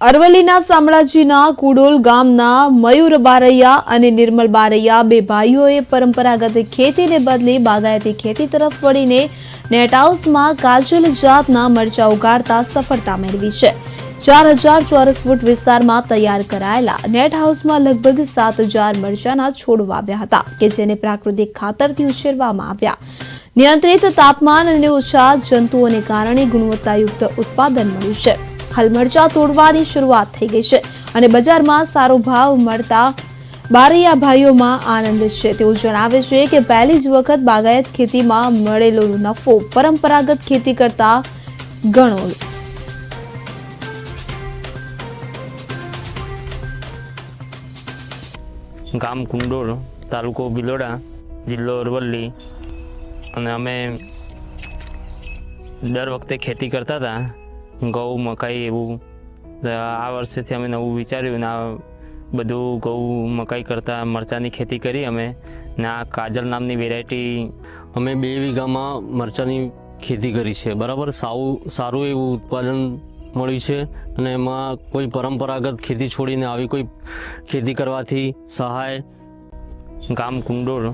અરવલ્લીના શામળાજીના કુડોલ ગામના મયુર બારૈયા અને નિર્મલ બારૈયા બે ભાઈઓએ પરંપરાગત ખેતીને બદલે બાગાયતી ખેતી તરફ વળીને નેટ હાઉસમાં કાજલ જાતના મરચા ઉગાડતા સફળતા મેળવી છે. ચાર હજાર ચોરસ ફૂટ વિસ્તારમાં તૈયાર કરાયેલા નેટ હાઉસમાં લગભગ સાત હજાર મરચાના છોડ વાવ્યા હતા કે જેને પ્રાકૃતિક ખાતરથી ઉછેરવામાં આવ્યા. નિયંત્રિત તાપમાન અને ઓછા જંતુઓને કારણે ગુણવત્તાયુક્ત ઉત્પાદન મળ્યું છે. મરચા તોડવાની શરૂઆત થઈ ગઈ છે અને બજારમાં સારો ભાવ મળતા બારૈયા ભાઈઓમાં આનંદ છે. તેઓ જણાવે છે કે પહેલી જ વખત બાગાયત ખેતીમાં મળેલો નફો પરંપરાગત ખેતી કરતા ગણો ગામ કુંડોળ, તાલુકો ભિલોડા જિલ્લો અરવલ્લી અને અમે દર વખતે ખેતી કરતા હતા. ઘઉં, મકાઈ એવું. આ વર્ષેથી અમે નવું વિચાર્યું ને આ બધું ઘઉં, મકાઈ કરતાં મરચાંની ખેતી કરી અમે ને આ કાજલ નામની વેરાયટી અમે બે વીઘામાં મરચાંની ખેતી કરી છે. બરાબર? સાવું, સારું એવું ઉત્પાદન મળ્યું છે અને એમાં કોઈ પરંપરાગત ખેતી છોડીને આવી કોઈ ખેતી કરવાથી સહાય. ગામ કુંડોળ.